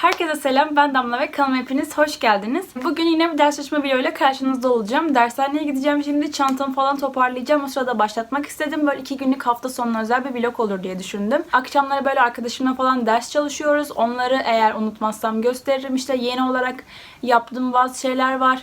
Herkese selam, ben Damla ve kanalıma hepiniz hoş geldiniz. Bugün yine bir ders çalışma videoyla karşınızda olacağım. Dershaneye gideceğim şimdi, çantamı falan toparlayacağım. O sırada başlatmak istedim. Böyle iki günlük hafta sonu özel bir vlog olur diye düşündüm. Akşamları böyle arkadaşımla falan ders çalışıyoruz. Onları eğer unutmazsam gösteririm. İşte yeni olarak yaptığım bazı şeyler var.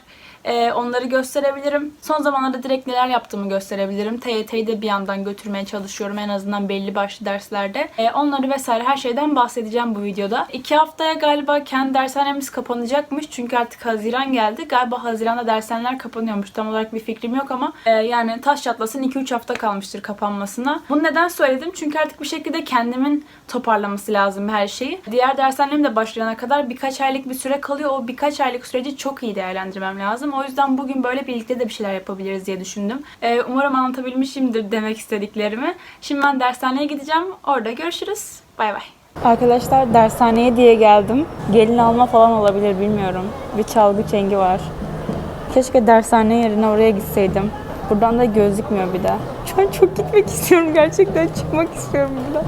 Ee, onları gösterebilirim. Son zamanlarda direkt neler yaptığımı gösterebilirim. TYT'yi de bir yandan götürmeye çalışıyorum en azından belli başlı derslerde. Ee, onları vesaire her şeyden bahsedeceğim bu videoda. İki haftaya galiba kendi dershanemiz kapanacakmış. Çünkü artık Haziran geldi. Galiba Haziran'da dershaneler kapanıyormuş. Tam olarak bir fikrim yok ama e, yani taş çatlasın 2-3 hafta kalmıştır kapanmasına. Bunu neden söyledim? Çünkü artık bir şekilde kendimin toparlaması lazım her şeyi. Diğer dershanem de başlayana kadar birkaç aylık bir süre kalıyor. O birkaç aylık süreci çok iyi değerlendirmem lazım. O yüzden bugün böyle birlikte de bir şeyler yapabiliriz diye düşündüm. Ee, umarım anlatabilmişimdir demek istediklerimi. Şimdi ben dershaneye gideceğim. Orada görüşürüz. Bay bay. Arkadaşlar dershaneye diye geldim. Gelin alma falan olabilir bilmiyorum. Bir çalgı çengi var. Keşke dershane yerine oraya gitseydim. Buradan da gözükmüyor bir de. Şu an çok gitmek istiyorum gerçekten. Çıkmak istiyorum buradan.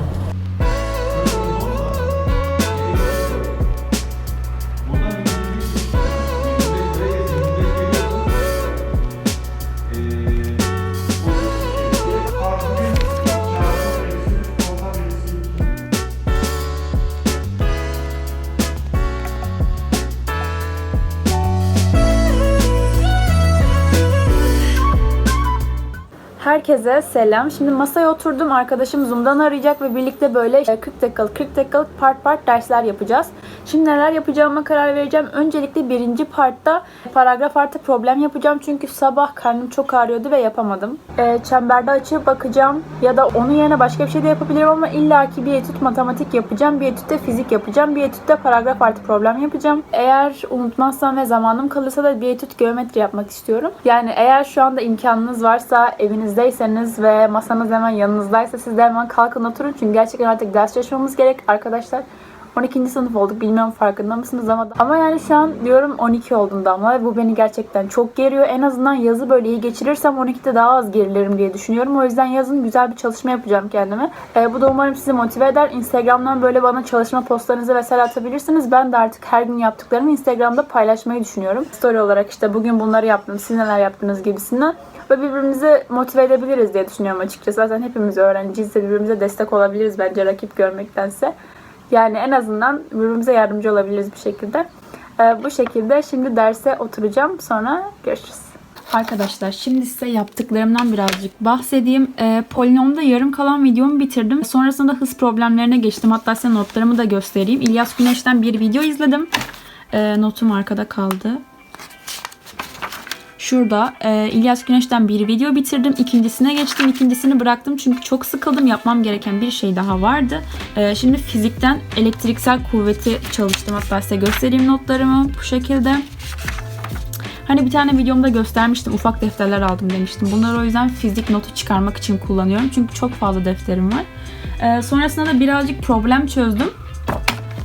Herkese selam. Şimdi masaya oturdum. Arkadaşım Zoom'dan arayacak ve birlikte böyle 40 dakikalık 40 dakikalık part part dersler yapacağız. Şimdi neler yapacağıma karar vereceğim. Öncelikle birinci partta paragraf artı problem yapacağım. Çünkü sabah karnım çok ağrıyordu ve yapamadım. Ee, çemberde açıp bakacağım. Ya da onun yerine başka bir şey de yapabilirim ama illaki bir etüt matematik yapacağım. Bir etütte fizik yapacağım. Bir etütte paragraf artı problem yapacağım. Eğer unutmazsam ve zamanım kalırsa da bir etüt geometri yapmak istiyorum. Yani eğer şu anda imkanınız varsa evinizdeyseniz ve masanız hemen yanınızdaysa siz de hemen kalkın oturun. Çünkü gerçekten artık ders çalışmamız gerek arkadaşlar. 12. sınıf olduk. Bilmiyorum farkında mısınız ama ama yani şu an diyorum 12 oldum Damla ve bu beni gerçekten çok geriyor. En azından yazı böyle iyi geçirirsem 12'de daha az gerilirim diye düşünüyorum. O yüzden yazın güzel bir çalışma yapacağım kendime. Ee, bu da umarım sizi motive eder. Instagram'dan böyle bana çalışma postlarınızı vesaire atabilirsiniz. Ben de artık her gün yaptıklarımı Instagram'da paylaşmayı düşünüyorum. Story olarak işte bugün bunları yaptım, siz neler yaptınız gibisinden. Ve birbirimizi motive edebiliriz diye düşünüyorum açıkçası. Zaten hepimiz öğrenciyiz de birbirimize destek olabiliriz bence rakip görmektense. Yani en azından birbirimize yardımcü olabiliriz bir şekilde. Ee, bu şekilde şimdi derse oturacağım. Sonra görüşürüz. Arkadaşlar şimdi size yaptıklarımdan birazcık bahsedeyim. Ee, polinomda yarım kalan videomu bitirdim. Sonrasında hız problemlerine geçtim. Hatta size notlarımı da göstereyim. İlyas Güneş'ten bir video izledim. Ee, notum arkada kaldı. Şurada e, İlyas Güneş'ten bir video bitirdim. İkincisine geçtim. İkincisini bıraktım çünkü çok sıkıldım. Yapmam gereken bir şey daha vardı. E, şimdi fizikten elektriksel kuvveti çalıştım. Hatta size göstereyim notlarımı bu şekilde. Hani bir tane videomda göstermiştim. Ufak defterler aldım demiştim. Bunları o yüzden fizik notu çıkarmak için kullanıyorum. Çünkü çok fazla defterim var. E, sonrasında da birazcık problem çözdüm.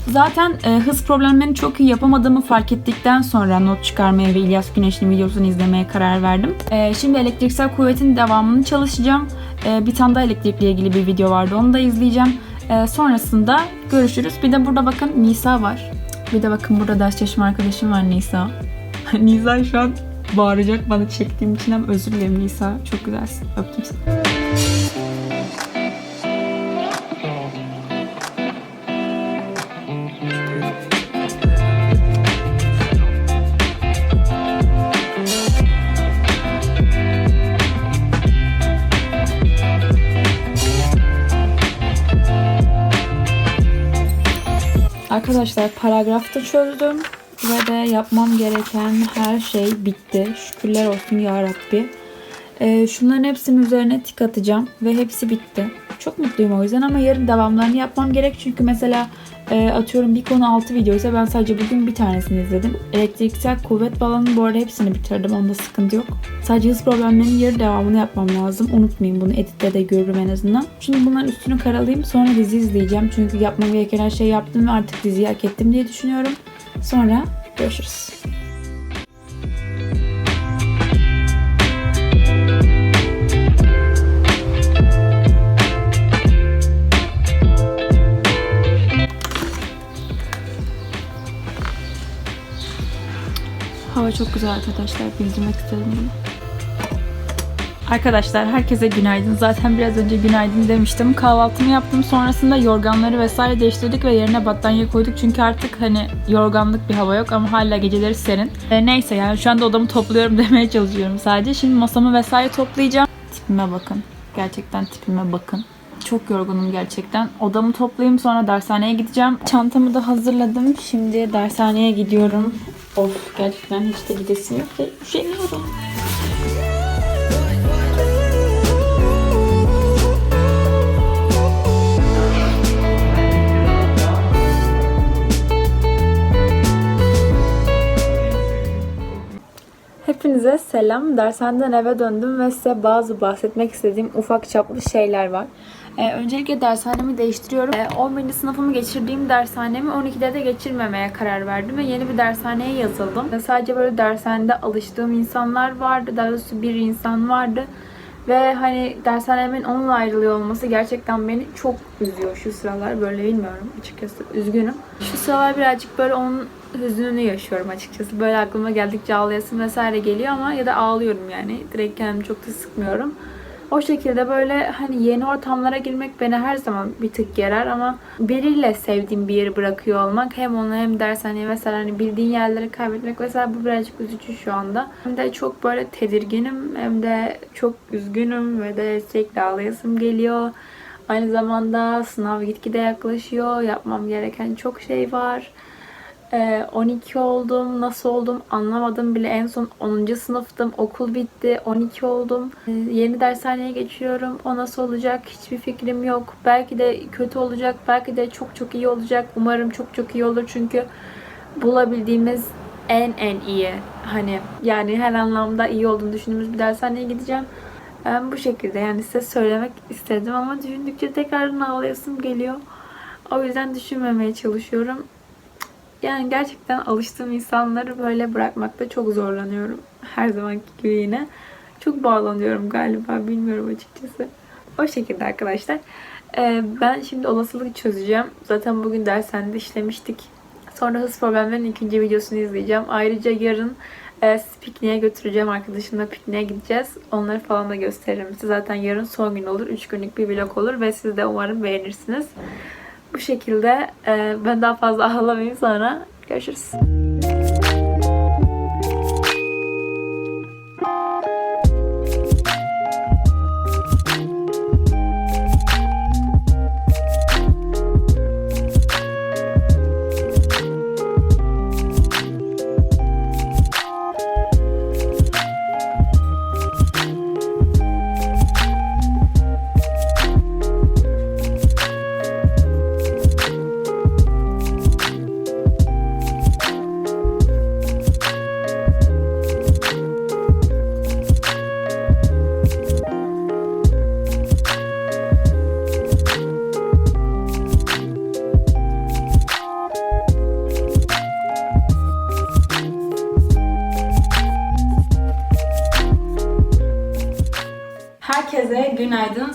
Zaten e, hız problemlerini çok iyi yapamadığımı fark ettikten sonra not çıkarmaya ve İlyas Güneş'in videosunu izlemeye karar verdim. E, şimdi elektriksel kuvvetin devamını çalışacağım. E, bir tane daha elektrikle ilgili bir video vardı onu da izleyeceğim. E, sonrasında görüşürüz. Bir de burada bakın Nisa var. Bir de bakın burada ders çalışma arkadaşım var Nisa. Nisa şu an bağıracak bana çektiğim için hem özür dilerim Nisa. Çok güzelsin. Öptüm seni. Arkadaşlar paragrafta çözdüm ve de yapmam gereken her şey bitti. Şükürler olsun ya Rabbi. Ee, şunların hepsinin üzerine tik atacağım ve hepsi bitti. Çok mutluyum o yüzden ama yarın devamlarını yapmam gerek. Çünkü mesela e, atıyorum bir konu 6 video ise ben sadece bugün bir tanesini izledim. Elektriksel kuvvet balonu bu arada hepsini bitirdim. Onda sıkıntı yok. Sadece hız problemlerinin yarı devamını yapmam lazım. Unutmayın bunu editte de görürüm en azından. Şimdi bunların üstünü karalayayım. Sonra dizi izleyeceğim. Çünkü yapmam gereken her şeyi yaptım ve artık diziyi hak ettim diye düşünüyorum. Sonra görüşürüz. Hava çok güzel arkadaşlar. Bildirmek istedim bunu. Arkadaşlar herkese günaydın. Zaten biraz önce günaydın demiştim. Kahvaltımı yaptım. Sonrasında yorganları vesaire değiştirdik ve yerine battaniye koyduk. Çünkü artık hani yorganlık bir hava yok ama hala geceleri serin. E, neyse yani şu anda odamı topluyorum demeye çalışıyorum sadece. Şimdi masamı vesaire toplayacağım. Tipime bakın. Gerçekten tipime bakın. Çok yorgunum gerçekten. Odamı toplayayım sonra dershaneye gideceğim. Çantamı da hazırladım. Şimdi dershaneye gidiyorum. Of gerçekten hiç de gidesim yok ve üşeniyorum. Hepinize selam. Dershaneden eve döndüm ve size bazı bahsetmek istediğim ufak çaplı şeyler var. Ee, öncelikle dershanemi değiştiriyorum. Ee, 11. sınıfımı geçirdiğim dershanemi 12'de de geçirmemeye karar verdim ve yeni bir dershaneye yazıldım. Ee, sadece böyle dershanede alıştığım insanlar vardı. Daha doğrusu bir insan vardı. Ve hani dershanemin onunla ayrılıyor olması gerçekten beni çok üzüyor şu sıralar. Böyle bilmiyorum açıkçası. Üzgünüm. Şu sıralar birazcık böyle onun hüznünü yaşıyorum açıkçası. Böyle aklıma geldikçe ağlayasım vesaire geliyor ama ya da ağlıyorum yani. Direkt kendimi çok da sıkmıyorum. O şekilde böyle hani yeni ortamlara girmek beni her zaman bir tık yarar ama biriyle sevdiğim bir yeri bırakıyor olmak hem onu hem dershaneye mesela hani bildiğin yerleri kaybetmek mesela bu birazcık üzücü şu anda. Hem de çok böyle tedirginim hem de çok üzgünüm ve de sürekli ağlayasım geliyor. Aynı zamanda sınav gitgide yaklaşıyor. Yapmam gereken çok şey var. Ee, 12 oldum. Nasıl oldum anlamadım bile. En son 10. sınıftım. Okul bitti. 12 oldum. Ee, yeni dershaneye geçiyorum. O nasıl olacak? Hiçbir fikrim yok. Belki de kötü olacak. Belki de çok çok iyi olacak. Umarım çok çok iyi olur. Çünkü bulabildiğimiz en en iyi hani yani her anlamda iyi olduğunu düşündüğümüz bir dershaneye gideceğim. Ben bu şekilde yani size söylemek istedim ama düşündükçe tekrardan ağlayasım geliyor. O yüzden düşünmemeye çalışıyorum. Yani gerçekten alıştığım insanları böyle bırakmakta çok zorlanıyorum. Her zamanki gibi yine. Çok bağlanıyorum galiba. Bilmiyorum açıkçası. O şekilde arkadaşlar. Ee, ben şimdi olasılık çözeceğim. Zaten bugün dershanede işlemiştik. Sonra hız problemlerinin ikinci videosunu izleyeceğim. Ayrıca yarın e, pikniğe götüreceğim. Arkadaşımla pikniğe gideceğiz. Onları falan da gösteririm size. Zaten yarın son gün olur. 3 günlük bir vlog olur ve siz de umarım beğenirsiniz. Bu şekilde e, ben daha fazla ağlamayayım sonra görüşürüz.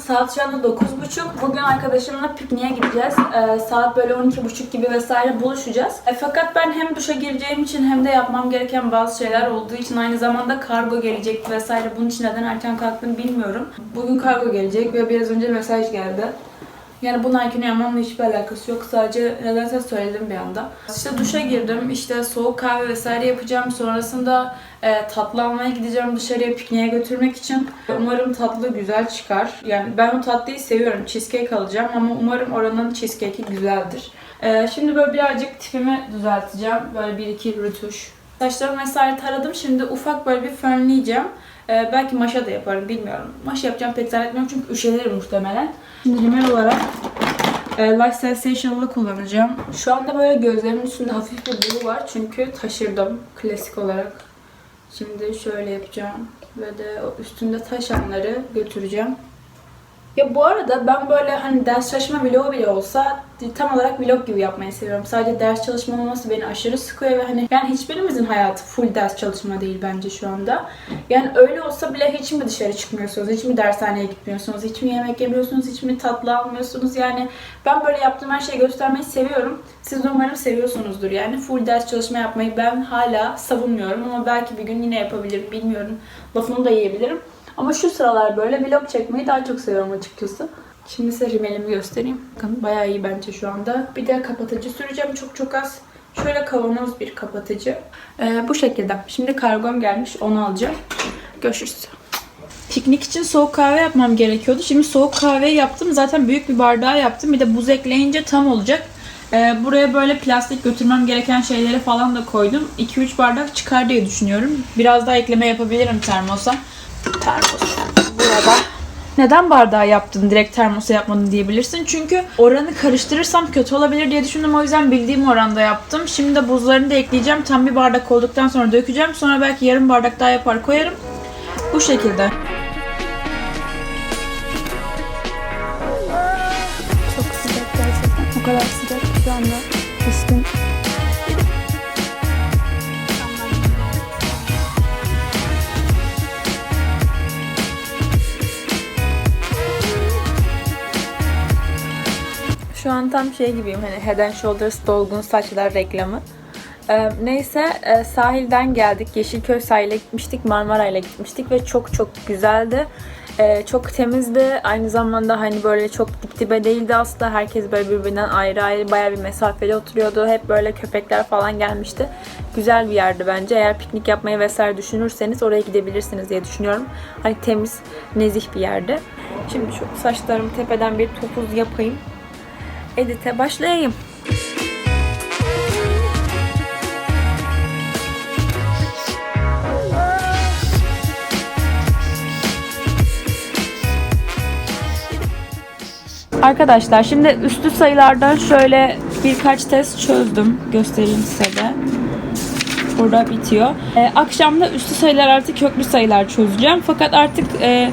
Saat şu anda 9.30. Bugün arkadaşımla pikniğe gideceğiz. Ee, saat böyle 12.30 gibi vesaire buluşacağız. E, fakat ben hem duşa gireceğim için hem de yapmam gereken bazı şeyler olduğu için aynı zamanda kargo gelecekti vesaire. Bunun için neden erken kalktım bilmiyorum. Bugün kargo gelecek ve biraz önce mesaj geldi. Yani bunun erken uyanmamla hiçbir alakası yok. Sadece nedense söyledim bir anda. İşte duşa girdim. İşte soğuk kahve vesaire yapacağım. Sonrasında e, tatlı almaya gideceğim dışarıya pikniğe götürmek için. Umarım tatlı güzel çıkar. Yani ben o tatlıyı seviyorum. Cheesecake alacağım ama umarım oranın cheesecake'i güzeldir. E, şimdi böyle birazcık tipimi düzelteceğim. Böyle bir iki rütuş. Saçlarımı vesaire taradım. Şimdi ufak böyle bir fönleyeceğim. Ee, belki maşa da yaparım bilmiyorum. Maşa yapacağım pek zannetmiyorum çünkü üşenirim muhtemelen. Şimdi rimel olarak e, Light Sensational'ı kullanacağım. Şu anda böyle gözlerimin üstünde hafif bir blue var çünkü taşırdım klasik olarak. Şimdi şöyle yapacağım ve de o üstünde taşanları götüreceğim. Ya bu arada ben böyle hani ders çalışma vlogu bile olsa tam olarak vlog gibi yapmayı seviyorum. Sadece ders çalışma olması beni aşırı sıkıyor ve hani yani hiçbirimizin hayatı full ders çalışma değil bence şu anda. Yani öyle olsa bile hiç mi dışarı çıkmıyorsunuz, hiç mi dershaneye gitmiyorsunuz, hiç mi yemek yemiyorsunuz, hiç mi tatlı almıyorsunuz? Yani ben böyle yaptığım her şeyi göstermeyi seviyorum. Siz de umarım seviyorsunuzdur yani. Full ders çalışma yapmayı ben hala savunmuyorum ama belki bir gün yine yapabilirim bilmiyorum. Lafını da yiyebilirim. Ama şu sıralar böyle vlog çekmeyi daha çok seviyorum açıkçası. Şimdi size rimelimi göstereyim. Bakın bayağı iyi bence şu anda. Bir de kapatıcı süreceğim çok çok az. Şöyle kavanoz bir kapatıcı. Ee, bu şekilde. Şimdi kargom gelmiş onu alacağım. Görüşürüz. Piknik için soğuk kahve yapmam gerekiyordu. Şimdi soğuk kahve yaptım. Zaten büyük bir bardağa yaptım. Bir de buz ekleyince tam olacak. Ee, buraya böyle plastik götürmem gereken şeyleri falan da koydum. 2-3 bardak çıkar diye düşünüyorum. Biraz daha ekleme yapabilirim termosa. Termos burada. Neden bardağı yaptın direkt termosa yapmadın diyebilirsin. Çünkü oranı karıştırırsam kötü olabilir diye düşündüm. O yüzden bildiğim oranda yaptım. Şimdi de buzlarını da ekleyeceğim. Tam bir bardak olduktan sonra dökeceğim. Sonra belki yarım bardak daha yapar koyarım. Bu şekilde. Çok sıcak gerçekten. O kadar sıcak ki şu anda. Üstüm Şu an tam şey gibiyim hani Head and Shoulders dolgun saçlar reklamı. Ee, neyse e, sahilden geldik. Yeşilköy sahile gitmiştik. Marmaray'la gitmiştik ve çok çok güzeldi. Ee, çok temizdi. Aynı zamanda hani böyle çok dip dibe değildi aslında. Herkes böyle birbirinden ayrı ayrı bayağı bir mesafeli oturuyordu. Hep böyle köpekler falan gelmişti. Güzel bir yerdi bence. Eğer piknik yapmayı vesaire düşünürseniz oraya gidebilirsiniz diye düşünüyorum. Hani temiz, nezih bir yerdi. Şimdi şu saçlarımı tepeden bir topuz yapayım edite başlayayım. Arkadaşlar şimdi üstü sayılardan şöyle birkaç test çözdüm. Göstereyim size de. Burada bitiyor. Ee, akşam da üstü sayılar artı köklü sayılar çözeceğim. Fakat artık e,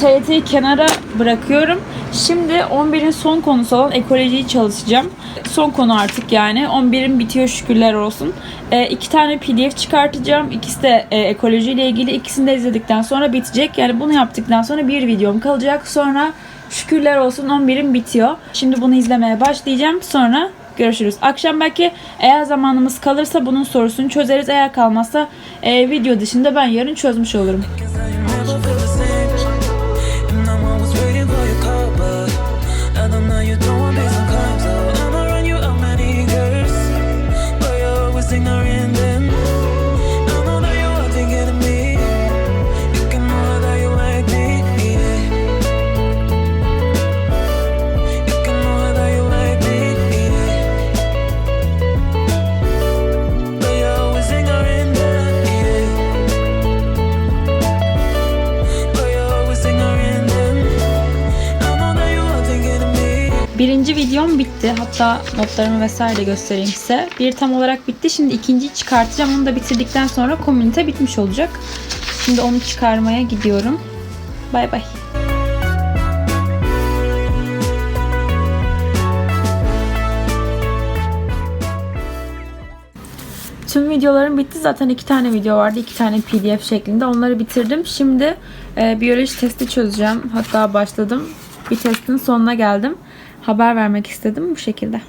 TYT'yi kenara bırakıyorum. Şimdi 11'in son konusu olan ekolojiyi çalışacağım. Son konu artık yani. 11'in bitiyor şükürler olsun. E, iki tane pdf çıkartacağım. İkisi de e, ekolojiyle ilgili. İkisini de izledikten sonra bitecek. Yani bunu yaptıktan sonra bir videom kalacak. Sonra şükürler olsun 11'in bitiyor. Şimdi bunu izlemeye başlayacağım. Sonra görüşürüz. Akşam belki eğer zamanımız kalırsa bunun sorusunu çözeriz. Eğer kalmazsa e, video dışında ben yarın çözmüş olurum. Birinci videom bitti. Hatta notlarımı vesaire de göstereyim size. Bir tam olarak bitti. Şimdi ikinciyi çıkartacağım. Onu da bitirdikten sonra komünite bitmiş olacak. Şimdi onu çıkarmaya gidiyorum. Bay bay. Tüm videolarım bitti. Zaten iki tane video vardı. iki tane pdf şeklinde. Onları bitirdim. Şimdi e, biyoloji testi çözeceğim. Hatta başladım. Bir testin sonuna geldim haber vermek istedim bu şekilde.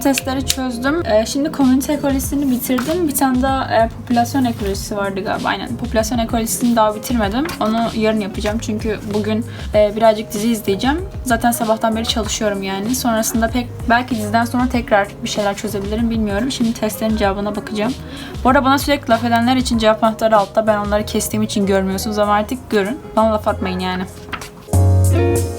Testleri çözdüm. Ee, şimdi komünite ekolojisini bitirdim. Bir tane daha e, popülasyon ekolojisi vardı galiba. Aynen. Popülasyon ekolojisini daha bitirmedim. Onu yarın yapacağım. Çünkü bugün e, birazcık dizi izleyeceğim. Zaten sabahtan beri çalışıyorum yani. Sonrasında pek belki diziden sonra tekrar bir şeyler çözebilirim bilmiyorum. Şimdi testlerin cevabına bakacağım. Bu arada bana sürekli laf edenler için cevap anahtarı altta. Ben onları kestiğim için görmüyorsunuz ama artık görün. Bana laf atmayın yani. Herkese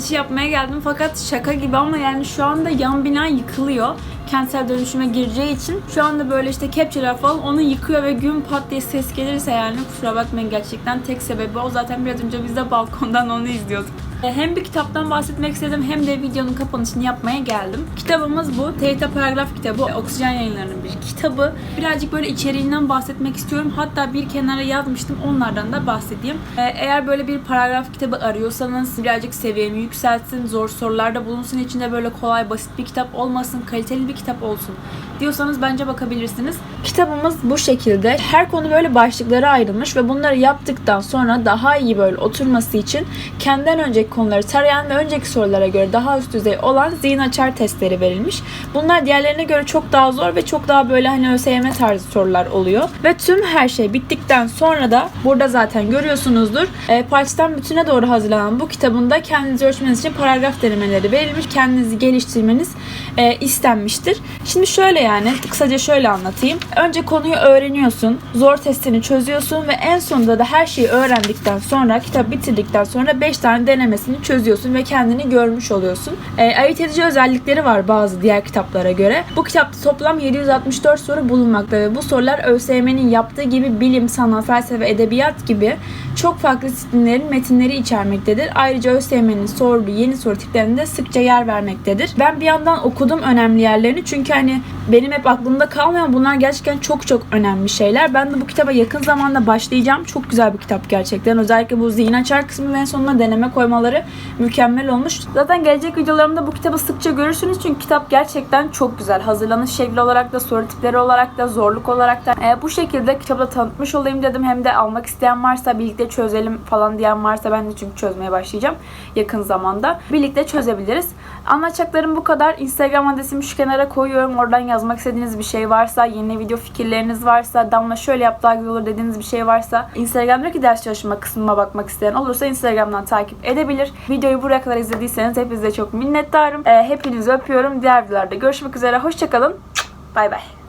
kapanışı yapmaya geldim fakat şaka gibi ama yani şu anda yan bina yıkılıyor. Kentsel dönüşüme gireceği için şu anda böyle işte kepçeler falan onu yıkıyor ve gün pat diye ses gelirse yani kusura bakmayın gerçekten tek sebebi o. Zaten biraz önce biz de balkondan onu izliyorduk. E, Hem bir kitaptan bahsetmek istedim hem de videonun kapanışını yapmaya geldim. Kitabımız bu. TYT Paragraf kitabı. Oksijen yayınlarının bir kitabı. Birazcık böyle içeriğinden bahsetmek istiyorum. Hatta bir kenara yazmıştım. Onlardan da bahsedeyim. E, Eğer böyle bir paragraf kitabı arıyorsanız birazcık seviyemi yükseltsin, zor sorularda bulunsun, içinde böyle kolay basit bir kitap olmasın, kaliteli bir kitap olsun diyorsanız bence bakabilirsiniz. Kitabımız bu şekilde. Her konu böyle başlıklara ayrılmış ve bunları yaptıktan sonra daha iyi böyle oturması için kendinden önceki konuları tarayan ve önceki sorulara göre daha üst düzey olan zihin açar testleri verilmiş. Bunlar diğerlerine göre çok daha zor ve çok daha böyle hani ÖSYM tarzı sorular oluyor. Ve tüm her şey bittikten sonra da burada zaten görüyorsunuzdur. E, Parçadan bütüne doğru hazırlanan bu kitabında kendinizi ölçmeniz için paragraf denemeleri verilmiş. Kendinizi geliştirmeniz e, istenmiştir. Şimdi şöyle yani kısaca şöyle anlatayım. Önce konuyu öğreniyorsun. Zor testini çözüyorsun ve en sonunda da her şeyi öğrendikten sonra kitap bitirdikten sonra 5 tane denemesini çözüyorsun ve kendini görmüş oluyorsun. E, ayırt edici özellikleri var bazı diğer kitaplara göre. Bu kitapta toplam 764 soru bulunmakta ve bu sorular ÖSYM'nin yaptığı gibi bilim, sanat, felsefe, edebiyat gibi çok farklı disiplinlerin metinleri içermektedir. Ayrıca ÖSYM'nin sorduğu yeni soru tiplerinde sıkça yer vermektedir. Ben bir yandan okudum önemli yerlerini çünkü hani benim hep aklımda kalmıyor ama bunlar gerçekten çok çok önemli şeyler. Ben de bu kitaba yakın zamanda başlayacağım. Çok güzel bir kitap gerçekten. Özellikle bu zihin açar kısmı ve sonuna deneme koymaları mükemmel olmuş. Zaten gelecek videolarımda bu kitabı sıkça görürsünüz çünkü kitap gerçekten çok güzel. Hazırlanış şekli olarak da, soru tipleri olarak da, zorluk olarak da. Ee, bu şekilde kitabı da tanıtmış olayım dedim. Hem de almak isteyen varsa, birlikte çözelim falan diyen varsa ben de çünkü çözmeye başlayacağım yakın zamanda. Birlikte çözebiliriz. Anlatacaklarım bu kadar. Instagram adresimi şu kenara koyuyorum. Oradan yazmak istediğiniz bir şey varsa, yeni video fikirleriniz varsa, Damla şöyle yap daha güzel olur dediğiniz bir şey varsa, Instagram'daki ders çalışma kısmına bakmak isteyen olursa Instagram'dan takip edebilir. Videoyu buraya kadar izlediyseniz hepinize çok minnettarım. Ee, hepinizi öpüyorum. Diğer videolarda görüşmek üzere. Hoşçakalın. Bay bay.